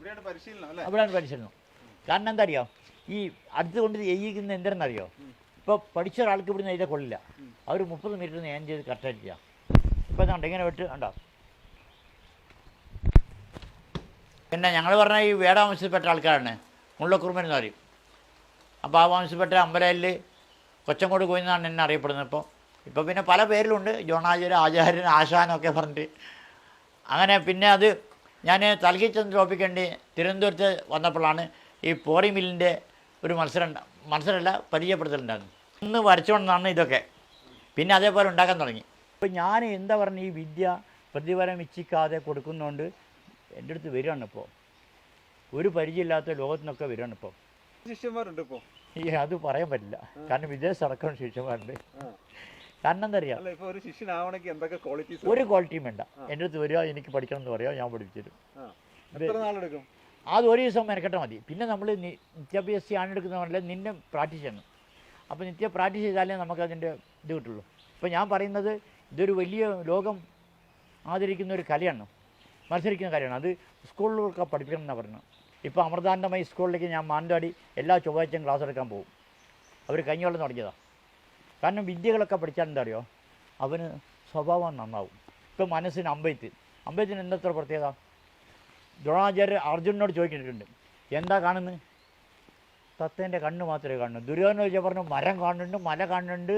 അവിടെയാണ് പരിശീലനം. കാരണം എന്താ അറിയോ ഈ അടുത്ത് കൊണ്ട് ചെയ്യിക്കുന്ന എന്തിനെന്നറിയോ ഇപ്പോൾ പഠിച്ച ഒരാൾക്ക് ഇവിടുന്ന് എഴുതാൻ കൊള്ളില്ല. അവർ മുപ്പത് മിനിറ്റ് ഞാൻ ചെയ്ത് കറക്റ്റായിട്ട് ചെയ്യാം. ഇപ്പോൾ എന്താ ഇങ്ങനെ വിട്ട് ഉണ്ടോ പിന്നെ ഞങ്ങൾ പറഞ്ഞ ഈ വേട വംശത്തിൽപ്പെട്ട ആൾക്കാരാണ്. മുള്ളക്കുറുമ്പൻ എന്ന് പറയും. അപ്പോൾ ആ വംശത്തിൽപ്പെട്ട അമ്പലയിൽ കൊച്ചങ്കോട് കോയിന്നാണ് എന്നെ അറിയപ്പെടുന്നത്. ഇപ്പോൾ ഇപ്പോൾ പിന്നെ പല പേരിലുണ്ട്. ജോണാചാര്യ ആചാര്യൻ ആശാനൊക്കെ പറഞ്ഞിട്ട്. അങ്ങനെ പിന്നെ അത് ഞാൻ ചെന്ന് തോപ്പിക്കേണ്ടി തിരുവനന്തപുരത്ത് വന്നപ്പോഴാണ് ഈ പോറി മില്ലിന്റെ ഒരു മത്സരം ഉണ്ട- മത്സരമല്ല പരിചയപ്പെടുത്തലുണ്ടായിരുന്നു ഇന്ന് വരച്ചുകൊണ്ടാണ് ഇതൊക്കെ. പിന്നെ അതേപോലെ ഉണ്ടാക്കാൻ തുടങ്ങി. ഇപ്പോൾ ഞാൻ എന്താ പറഞ്ഞ ഈ വിദ്യ പ്രതിഫലം ഇച്ഛിക്കാതെ കൊടുക്കുന്നതുകൊണ്ട് എന്റെ അടുത്ത് വരികയാണ് ഇപ്പോൾ ഒരു പരിചയമില്ലാത്ത ലോകത്തു നിന്നൊക്കെ വരികയാണ് ഇപ്പോൾ ശിഷ്യന്മാരുണ്ട് ഇപ്പോൾ ഈ അത് പറയാൻ പറ്റില്ല. കാരണം വിദേശ അടക്കം ശിഷ്യന്മാരുണ്ട്. കാരണം എന്താ അറിയാം ഒരു ശിഷ്യനാവണമെങ്കിൽ എന്തൊക്കെ ക്വാളിറ്റീസ് ഒരു ക്വാളിറ്റിയും വേണ്ട. എന്റെ അടുത്ത് വരിക എനിക്ക് പഠിക്കണം എന്ന് പറയാം ഞാൻ പഠിപ്പിച്ചു തരും അത് ഒരു ദിവസം മെനക്കെട്ടാൽ മതി. പിന്നെ നമ്മൾ നിത്യാഭ്യാസി ആണെടുക്കുന്നവരല്ല നിന്നെ പ്രാക്ടീസ് ചെയ്യണം. അപ്പോൾ നിത്യ പ്രാക്ടീസ് ചെയ്താലേ നമുക്ക് അതിന്റെ ഇത് കിട്ടുള്ളൂ. ഇപ്പോൾ ഞാൻ പറയുന്നത് ഇതൊരു വലിയ ലോകം ആദരിക്കുന്ന ഒരു കലയാണ്. മത്സരിക്കുന്ന കലയാണ്. അത് സ്കൂളിലൊക്കെ പഠിപ്പിക്കണം എന്നാണ് പറയുന്നത് ഇപ്പോൾ അമൃതാനന്ദമയി സ്കൂളിലേക്ക് ഞാൻ മാനന്തവാടി എല്ലാ ചൊവ്വാഴ്ചയും ക്ലാസ് എടുക്കാൻ പോകും. അവർ കഞ്ഞിവെള്ളം തുടങ്ങിയതാണ് കാരണം വിദ്യകളൊക്കെ പഠിച്ചാൽ എന്താ അറിയോ അവന് സ്വഭാവം നന്നാവും. ഇപ്പം മനസ്സിന് അമ്പയത്ത്. അമ്പയത്തിന് എന്തത്ര പ്രത്യേകത? ദ്രോണാചാര്യർ അർജുനോട് ചോദിക്കുന്നുണ്ട്. എന്താ കാണുന്നത് തത്തേന്റെ കണ്ണ് മാത്രമേ കാണുന്നു. ദുര്യോധന ചോദിച്ചാൽ പറഞ്ഞു മരം കാണുന്നുണ്ട് മല കാണുന്നുണ്ട്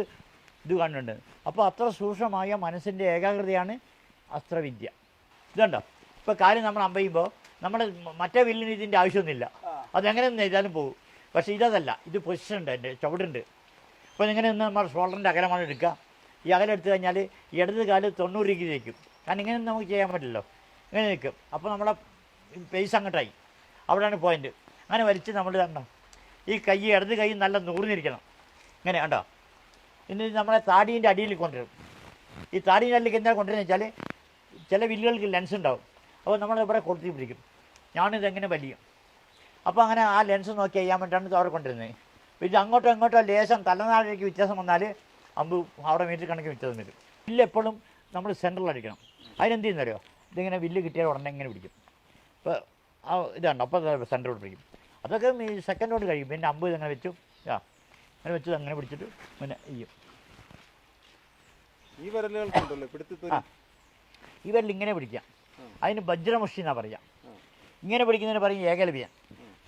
ഇത് കാണുന്നുണ്ട്. അപ്പോൾ അത്ര സൂക്ഷ്മമായ മനസ്സിന്റെ ഏകാഗ്രതയാണ് അസ്ത്രവിദ്യ. ഇതുണ്ടോ? ഇപ്പോൾ കാര്യം നമ്മൾ അമ്പയുമ്പോൾ നമ്മൾ മറ്റേ വില്ലിന് ഇതിന്റെ ആവശ്യമൊന്നുമില്ല. അതെങ്ങനെ നെയ്താലും പോകും പക്ഷേ ഇതല്ല. ഇത് പൊസിഷൻ ഉണ്ട് എന്റെ ചുവടുണ്ട്. അപ്പോൾ ഇങ്ങനെ നിന്ന് നമ്മൾ ഷോൾഡറിന്റെ അകലമാണ് എടുക്കുക ഈ അകലം എടുത്തു കഴിഞ്ഞാൽ ഇടത് കാൽ തൊണ്ണൂറ് ഡിഗ്രി നിൽക്കും കാരണം ഇങ്ങനെ നമുക്ക് ചെയ്യാൻ പറ്റില്ലല്ലോ. ഇങ്ങനെ നിൽക്കും. അപ്പോൾ നമ്മളെ പേസ് അങ്ങോട്ടായി. അവിടെയാണ് പോയിന്റ് അങ്ങനെ വലിച്ച് നമ്മൾ കണ്ടോ? ഈ കൈ ഇടത് കൈ നല്ല നൂറിനിരിക്കണം. ഇങ്ങനെ കണ്ടോ? ഇനി നമ്മളെ താടീന്റെ അടിയിൽ കൊണ്ടുവരും. ഈ താടീന്റെ അടിയിൽ എന്താ കൊണ്ടുവരുന്നത് വെച്ചാൽ ചില വില്ലുകൾക്ക് ലെൻസ് ഉണ്ടാവും. അപ്പോൾ നമ്മൾ ഇവിടെ കൊടുത്തി പിടിക്കും. ഞാനിതെങ്ങനെ വലിയും? അപ്പോൾ അങ്ങനെ ആ ലെൻസ് നോക്കി ചെയ്യാൻ വേണ്ടിയിട്ടാണ് അവിടെ കൊണ്ടുവരുന്നത് അപ്പോൾ അങ്ങോട്ടും ഇങ്ങോട്ടോ ലേശം തലനാടിലേക്ക് വ്യത്യാസം വന്നാൽ അമ്പ് അവിടെ മീറ്റർ കണക്കിന് വ്യത്യാസം വരും. വില്ല് എപ്പോഴും നമ്മൾ സെൻട്രൽ അടിക്കണം. അതിനെന്ത് ചെയ്യുന്നറിയോ ഇതിങ്ങനെ വില്ല് കിട്ടിയാൽ ഉടനെ ഇങ്ങനെ പിടിക്കും. ഇപ്പോൾ ആ ഇതാണ് അപ്പോൾ സെന്ററോട് പിടിക്കും. അതൊക്കെ ഈ സെക്കൻഡ് കൊണ്ട് കഴിയും. പിന്നെ അമ്പ് ഇതങ്ങനെ വെച്ചു. ആ അങ്ങനെ വെച്ചത് അങ്ങനെ പിടിച്ചിട്ട് പിന്നെ ചെയ്യും. ഈ പിടുത്തത്തൊരു. ഈ ഇവരിൽ ഇങ്ങനെ പിടിക്കാം. അതിന് വജ്രമുഷി എന്നാണ് പറയാം. ഇങ്ങനെ പിടിക്കുന്നതിന് പറയും ഏകലവ്യൻ.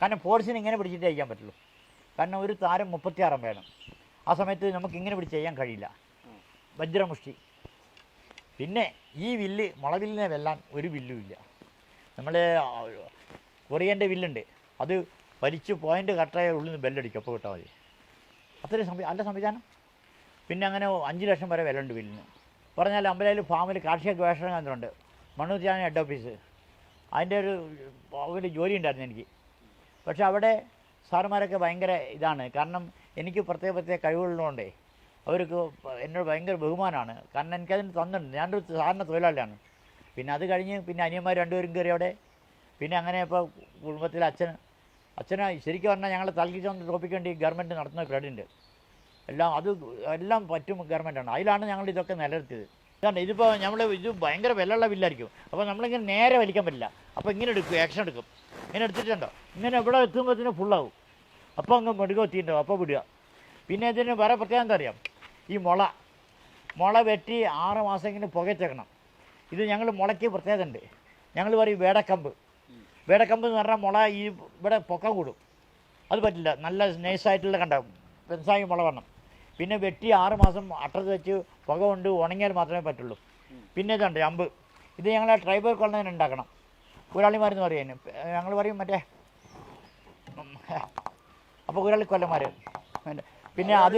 കാരണം ഫോഴ്സിന് ഇങ്ങനെ പിടിച്ചിട്ട് അയക്കാൻ പറ്റുള്ളൂ. കാരണം ഒരു താരം മുപ്പത്തിയാറും വേണം. ആ സമയത്ത് നമുക്ക് ഇങ്ങനെ പിടിച്ച് ചെയ്യാൻ കഴിയില്ല. വജ്രമുഷ്ടി. പിന്നെ ഈ വില്ല് മുളവില്ലിനെ വെല്ലാൻ ഒരു വില്ലും ഇല്ല. നമ്മൾ കൊറിയന്റെ വില്ലുണ്ട്. അത് വലിച്ച് പോയിന്റ് കറക്റ്റായ ഉള്ളിൽ നിന്ന് ബെല്ലടിക്കും. അപ്പോൾ കിട്ടാൽ മതി. അത്രയും സംവി അല്ല സംവിധാനം? പിന്നെ അങ്ങനെ അഞ്ച് ലക്ഷം വരെ വില ഉണ്ട് ബില്ലിന് പറഞ്ഞാൽ അമ്പലയിൽ ഫാമിൽ കാർഷിക ഗവേഷണ കേന്ദ്രമുണ്ട്. മണ്ണൂർച്ചാണ് ഹെഡ് ഓഫീസ്. അതിന്റെ ഒരു ഒരു ജോലി ഉണ്ടായിരുന്നു എനിക്ക്. പക്ഷെ അവിടെ സാറുമാരൊക്കെ ഭയങ്കര ഇതാണ്. കാരണം എനിക്ക് പ്രത്യേക പ്രത്യേക കഴിവുള്ളതുകൊണ്ടേ അവർക്ക് എന്നോട് ഭയങ്കര ബഹുമാനമാണ്. കാരണം എനിക്കതിന് തന്നിട്ടുണ്ട്. ഞാനൊരു സാറിന്റെ തൊഴിലാളിയാണ്. പിന്നെ അത് കഴിഞ്ഞ് പിന്നെ അനിയന്മാർ രണ്ടുപേരും കയറി അവിടെ. പിന്നെ അങ്ങനെ ഇപ്പോൾ കുടുംബത്തിൽ അച്ഛൻ അച്ഛനെ ശരിക്കും പറഞ്ഞാൽ ഞങ്ങൾ തൽക്കിച്ചോണ്ട് ടോപ്പിക്ക് വേണ്ടി ഗവൺമെന്റ് നടത്തുന്ന ക്രെഡിറ്റ് എല്ലാം അത് എല്ലാം പറ്റും ഗവൺമെന്റാണ് അതിലാണ് ഞങ്ങൾ ഇതൊക്കെ നിലനിർത്തിയത്. ഇതാണ്. ഇതിപ്പോൾ നമ്മൾ ഇത് ഭയങ്കര വിലയുള്ള ബില്ലായിരിക്കും അപ്പോൾ നമ്മളിങ്ങനെ നേരെ വലിക്കാൻ പറ്റില്ല. അപ്പോൾ ഇങ്ങനെ എടുക്കും ആക്ഷൻ എടുക്കും. ഇങ്ങനെ എടുത്തിട്ടുണ്ടോ? ഇങ്ങനെ ഇവിടെ എത്തുമ്പോഴത്തേന് ഫുള്ളാവും അപ്പോൾ അങ്ങ് മെടുക എത്തിയിട്ടുണ്ടാവും. അപ്പോൾ വിടുക. പിന്നെ ഇതിന് വേറെ പ്രത്യേകം എന്താ അറിയാം? ഈ മുള. മുള വെട്ടി ആറ് മാസം ഇങ്ങനെ പുകച്ചേക്കണം. ഇത് ഞങ്ങൾ മുളയ്ക്ക് പ്രത്യേകത ഉണ്ട് ഞങ്ങൾ പറയും വേടക്കമ്പ്. വേടക്കമ്പ് എന്ന് പറഞ്ഞാൽ മുള ഈ ഇവിടെ പൊക്കം കൂടും. അത് പറ്റില്ല. നല്ല നൈസായിട്ടുള്ള കണ്ട പെൻസായി മുള വേണം പിന്നെ വെട്ടി ആറ് മാസം അട്ടത്ത് വെച്ച് പുക കൊണ്ട് ഉണങ്ങിയാൽ മാത്രമേ പറ്റുള്ളൂ. പിന്നെ ഇതുണ്ട് അമ്പ്. ഇത് ഞങ്ങളെ ട്രൈബൽ കൊള്ളുന്നതിന് ഉണ്ടാക്കണം. ഊരാളിമാരെന്ന് പറയും ഞങ്ങൾ പറയും മറ്റേ അപ്പോൾ കുരാളി കൊല്ലന്മാർ പിന്നെ അത്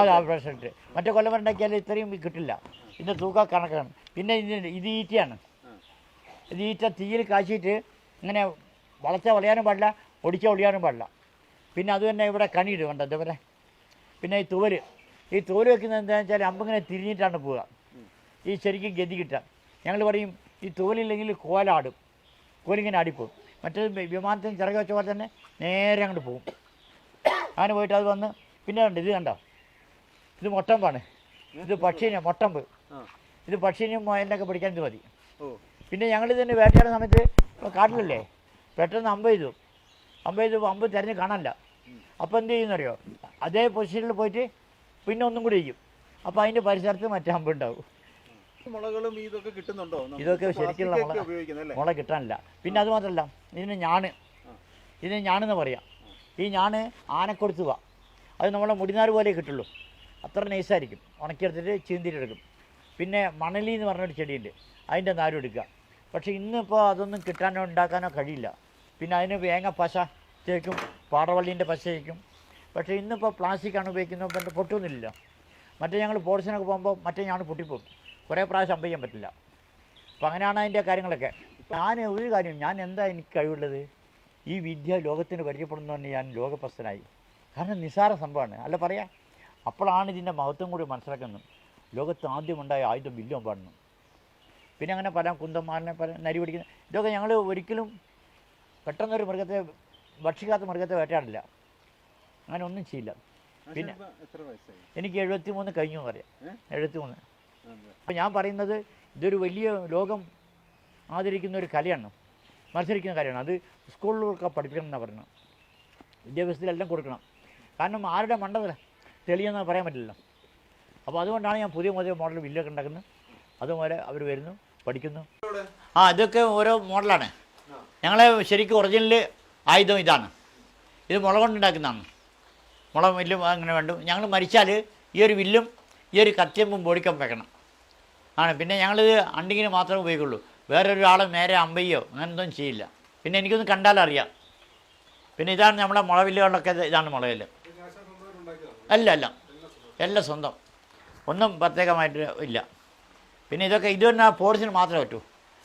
അതെ പ്രസിഡന്റ് മറ്റേ കൊല്ലം ഉണ്ടാക്കിയാൽ ഇത്രയും കിട്ടില്ല. ഇതിന്റെ തൂക്ക കണക്കാണ്. പിന്നെ ഇത് ഇത് ഈറ്റയാണ്. ഇത് ഈറ്റ തീയിൽ കാച്ചിട്ട് ഇങ്ങനെ വളച്ച വളയാനും പാടില്ല ഒടിച്ച ഒളിയാനും പാടില്ല. പിന്നെ അത് തന്നെ ഇവിടെ കണിയിടും കണ്ടോ? ഇതേപോലെ. പിന്നെ ഈ തുവൽ. ഈ തോൽ വെക്കുന്നത് എന്താണെന്ന് വെച്ചാൽ അമ്പിങ്ങനെ തിരിഞ്ഞിട്ടാണ് പോവുക. ഈ ശരിക്കും ഗതി കിട്ടുക. ഞങ്ങൾ പറയും ഈ തോലില്ലെങ്കിൽ കോലാടും. കോലിങ്ങനെ ആടിപ്പോവും മറ്റേ വിമാനത്തിന് ചിറക് വെച്ച പോലെ തന്നെ നേരെ അങ്ങോട്ട് പോകും. അങ്ങനെ പോയിട്ട് അത് വന്ന് പിന്നെ ഉണ്ട് ഇത് കണ്ടോ? ഇത് മൊട്ടമ്പാണ് ഇത് പക്ഷീനെ മൊട്ടമ്പ്. ഇത് പക്ഷീനെയും മൊയലിനൊക്കെ പിടിക്കാൻ ഇത് മതി. പിന്നെ ഞങ്ങൾ ഇതിന്റെ വേട്ടയാടുന്ന സമയത്ത് കാട്ടിലല്ലേ? പെട്ടെന്ന് അമ്പ ചെയ്തു. അമ്പ ചെയ്തു അമ്പ് തിരഞ്ഞ് കാണാനില്ല. അപ്പോൾ എന്ത് ചെയ്യുന്നറിയോ? അതേ പൊസിഷനിൽ പോയിട്ട് പിന്നെ ഒന്നും കൂടി ചെയ്യും. അപ്പോൾ അതിന്റെ പരിസരത്ത് മറ്റേ അമ്പ് ഉണ്ടാവും. മുളകളും ഇതൊക്കെ കിട്ടുന്നുണ്ടോ? ഇതൊക്കെ ശരിക്കുള്ള മുള. മുള കിട്ടാനില്ല. പിന്നെ അത് മാത്രമല്ല ഇതിന് ഞാണ് ഇതിന് ഞാണെന്ന് പറയാം. ഈ ഞാണ് ആനക്കൊടുത്തുക അത് നമ്മളെ മുടിനാർ പോലെ കിട്ടുള്ളൂ. അത്ര നൈസായിരിക്കും. ഉണക്കിയെടുത്തിട്ട് ചീന്തിയിട്ടെടുക്കും. പിന്നെ മണലി എന്ന് പറഞ്ഞൊരു ചെടിയുണ്ട്. അതിന്റെ നാരും എടുക്കുക. പക്ഷേ ഇന്നിപ്പോൾ അതൊന്നും കിട്ടാനോ ഉണ്ടാക്കാനോ കഴിയില്ല. പിന്നെ അതിന് വേങ്ങ പശ തേക്കും പാടവള്ളീന്റെ പശ ചേക്കും പക്ഷേ ഇന്നിപ്പോൾ പ്ലാസ്റ്റിക്കാണ് ഉപയോഗിക്കുന്നത്. പൊട്ടൊന്നുമില്ല മറ്റേ ഞങ്ങൾ പോർഷനൊക്കെ പോകുമ്പോൾ മറ്റേ ഞാൻ പൊട്ടിപ്പോകും. കുറേ പ്രാവശ്യം അമ്പ ചെയ്യാൻ പറ്റില്ല. അപ്പോൾ അങ്ങനെയാണ് അതിന്റെ കാര്യങ്ങളൊക്കെ. ഞാൻ ഒരു കാര്യം ഞാൻ എന്താ എനിക്ക് കഴിവുള്ളത്? ഈ വിദ്യ ലോകത്തിന് പരിചയപ്പെടുന്നതുകൊണ്ട് ഞാൻ ലോകപ്രസ്ഥനായി കാരണം നിസ്സാര സംഭവമാണ്. അല്ല പറയാം. അപ്പോഴാണ് ഇതിന്റെ മഹത്വം കൂടി മനസ്സിലാക്കുന്നത്. ലോകത്ത് ആദ്യമുണ്ടായ ആയുധം വില്ലും പാടുന്നു പിന്നെ അങ്ങനെ പല കുന്തന്മാരനെ പല നരി പിടിക്കുന്ന ഇതൊക്കെ ഞങ്ങൾ ഒരിക്കലും പെട്ടെന്നൊരു മൃഗത്തെ ഭക്ഷിക്കാത്ത മൃഗത്തെ വേട്ടയാടില്ല. അങ്ങനെ ഒന്നും ചെയ്യില്ല. പിന്നെ- എനിക്ക് എഴുപത്തി മൂന്ന് കഴിഞ്ഞു പറയാം. എഴുപത്തി മൂന്ന്. അപ്പോൾ ഞാൻ പറയുന്നത് ഇതൊരു വലിയ ലോകം ആദരിക്കുന്ന ഒരു കലയാണ്. മത്സരിക്കുന്ന കലയാണ്. അത് സ്കൂളിലൊക്കെ പഠിപ്പിക്കണം എന്നാണ് പറയുന്നത് വിദ്യാഭ്യാസത്തിലെല്ലാം കൊടുക്കണം. കാരണം ആരുടെ മണ്ടതല തെളിയെന്ന് പറയാൻ പറ്റില്ല അപ്പോൾ അതുകൊണ്ടാണ് ഞാൻ പുതിയ പുതിയ മോഡൽ വില്ലൊക്കെ ഉണ്ടാക്കുന്നത്. അതുപോലെ അവർ വരുന്നു പഠിക്കുന്നു. ആ ഇതൊക്കെ ഓരോ മോഡലാണ്. ഞങ്ങളെ ശരിക്കും ഒറിജിനൽ ആയുധം ഇതാണ്. ഇത് മുള കൊണ്ടുണ്ടാക്കുന്നതാണ് മുള വില്ലും അങ്ങനെ വേണ്ടും. ഞങ്ങൾ മരിച്ചാൽ ഈ ഒരു വില്ലും ഈ ഒരു കത്തിയമ്പും ബോഡിക്കം വെക്കണം. ആണ്. പിന്നെ ഞങ്ങളിത് അണ്ടിങ്ങിന് മാത്രമേ ഉപയോഗിക്കുള്ളൂ. വേറൊരാളെ നേരെ അമ്പയ്യോ അങ്ങനൊന്നും ചെയ്യില്ല. പിന്നെ എനിക്കൊന്ന് കണ്ടാലറിയാം പിന്നെ ഇതാണ് നമ്മളെ മുളവില്ലുകളിലൊക്കെ ഇതാണ് മുളവിൽ അല്ല അല്ല. എല്ലാം സ്വന്തം. ഒന്നും പ്രത്യേകമായിട്ട് ഇല്ല. പിന്നെ ഇതൊക്കെ ഇത് തന്നെ പോർച്ചിന് മാത്രമേ പറ്റൂ.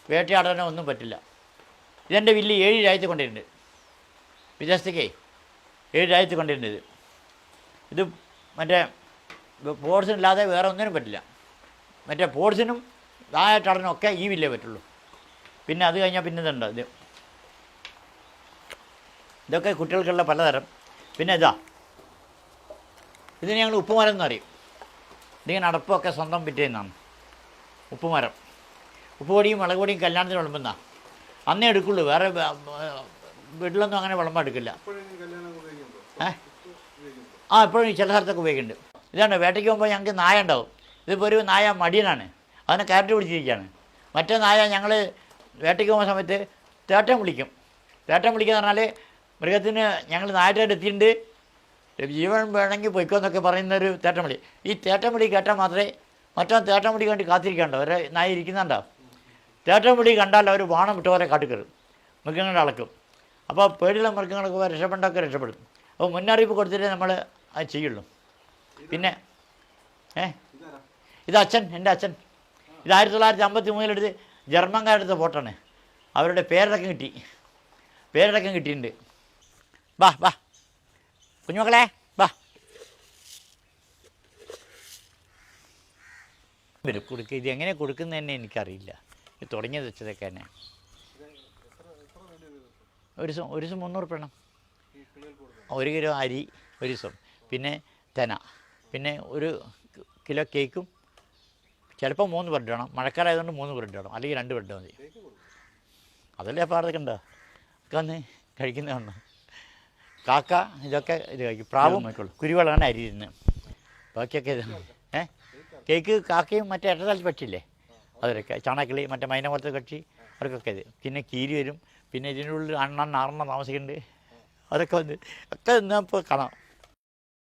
വേട്ടയാടാനോ ഒന്നും പറ്റില്ല. ഇതെന്റെ വില്ല് ഏഴ് രാജ്യത്ത് കൊണ്ടിട്ടുണ്ട് വിദേശത്തേക്കേ ഏഴ് രാജ്യത്ത് ഇത്. ഇത് മറ്റേ പോർട്സിനില്ലാതെ വേറെ ഒന്നിനും പറ്റില്ല. മറ്റേ പോർഷനും താഴെട്ടടനും ഒക്കെ ഈ വില്ലേ പറ്റുള്ളൂ. പിന്നെ അത് കഴിഞ്ഞാൽ പിന്നെ ഇതുണ്ട്. ഇത് ഇതൊക്കെ കുട്ടികൾക്കുള്ള പലതരം. പിന്നെ ഇതാ. ഇതിന് ഞങ്ങൾ ഉപ്പുമരം എന്ന് പറയും. ഇതിങ്ങനെ അടപ്പൊക്കെ സ്വന്തം പിറ്റേന്നാണ് ഉപ്പുമരം. ഉപ്പുപൊടിയും മുളക് പൊടിയും കല്യാണത്തിന് വിളമ്പുന്ന. അന്നേ എടുക്കുള്ളൂ. വേറെ വീട്ടിലൊന്നും അങ്ങനെ വിളമ്പ എടുക്കില്ല. ഏ? ആ ഇപ്പോഴും ചില സ്ഥലത്തൊക്കെ ഉപയോഗിക്കുന്നുണ്ട്. ഇതാണ് വേട്ടയ്ക്ക് പോകുമ്പോൾ ഞങ്ങൾക്ക് നായ ഉണ്ടാവും. ഇതിപ്പോൾ ഒരു നായ മടിയനാണ്. അതിനെ കയറ്റി പിടിച്ചിരിക്കുകയാണ്. മറ്റേ നായ ഞങ്ങൾ വേട്ടയ്ക്ക് പോകുന്ന സമയത്ത് തേട്ടം വിളിക്കും. തേട്ടം വിളിക്കുക പറഞ്ഞാൽ മൃഗത്തിന് ഞങ്ങൾ നായറ്റായിട്ട് എത്തിയിട്ടുണ്ട്. ജീവൻ വേണമെങ്കിൽ പൊയ്ക്കോ എന്നൊക്കെ പറയുന്നൊരു തേട്ടം വിളി. ഈ തേട്ടം വിളി കേട്ടാൽ മാത്രമേ മറ്റോ തേട്ടം വിളി കണ്ടി കാത്തിരിക്കണ്ടോ? ഒരു നായ ഇരിക്കുന്നുണ്ടോ? തേട്ടം വിളി കണ്ടാൽ അവർ ബാണം വിട്ടവരെ കാട്ടിക്കയറും. മൃഗങ്ങളെ അളക്കും. അപ്പോൾ പേടിയുള്ള മൃഗങ്ങളൊക്കെ രക്ഷപ്പെട്ടൊക്കെ രക്ഷപ്പെടും. അപ്പോൾ മുന്നറിയിപ്പ് കൊടുത്തിട്ടേ നമ്മൾ അത് ചെയ്യുള്ളൂ. പിന്നെ ഏ? ഇത് അച്ഛൻ എന്റെ അച്ഛൻ. ഇത് ആയിരത്തി തൊള്ളായിരത്തി അമ്പത്തി മൂന്നിലെടുത്ത് ജർമ്മൻകാരെടുത്ത ഫോട്ടാണ് അവരുടെ പേരടക്കം കിട്ടി. പേരടക്കം കിട്ടിയിട്ടുണ്ട്. വാ വാ. കുഞ്ഞുമക്കളെ വാ. ഇവർ കൊടുക്കുക ഇത് എങ്ങനെ കൊടുക്കുന്നതന്നെ എനിക്കറിയില്ല. ഇത് തുടങ്ങിയത് വെച്ചതൊക്കെ തന്നെ. ഒരു ദിവസം ഒരു ദിവസം മുന്നൂറ് പെണ്ണം ഒരു കിലോ അരി ഒരു ദിവസം. പിന്നെ തെന. പിന്നെ ഒരു കിലോ കേക്കും ചിലപ്പോൾ മൂന്ന് ബ്രെഡ് വേണം. മഴക്കാലമായതുകൊണ്ട് മൂന്ന് ബ്രെഡ് വേണം. അല്ലെങ്കിൽ രണ്ട് ബ്രെഡ് മതി. അതല്ലേ അപ്പോൾ അതൊക്കെ ഉണ്ടോ? ഒക്കെ വന്ന് കഴിക്കുന്നതാണ് കാക്ക ഇതൊക്കെ ഇത് കഴിക്കും. പ്രാവും കുരുവളാണ് അരി തിന്ന് ബാക്കിയൊക്കെ ഇത് ഏ? കേക്ക് കാക്കയും മറ്റേ ഇടതാൽ പറ്റില്ലേ അവരൊക്കെ ചാണക്കിളി മറ്റേ മൈന പോലത്തെ കക്ഷി അവർക്കൊക്കെ ഇത്. പിന്നെ കീരി വരും. പിന്നെ ഇതിനുള്ളിൽ അണ്ണൻ അറണ്ണ താമസിക്കുന്നുണ്ട്. അതൊക്കെ വന്ന് ഒക്കെ ഇന്നിപ്പോൾ കാണാം.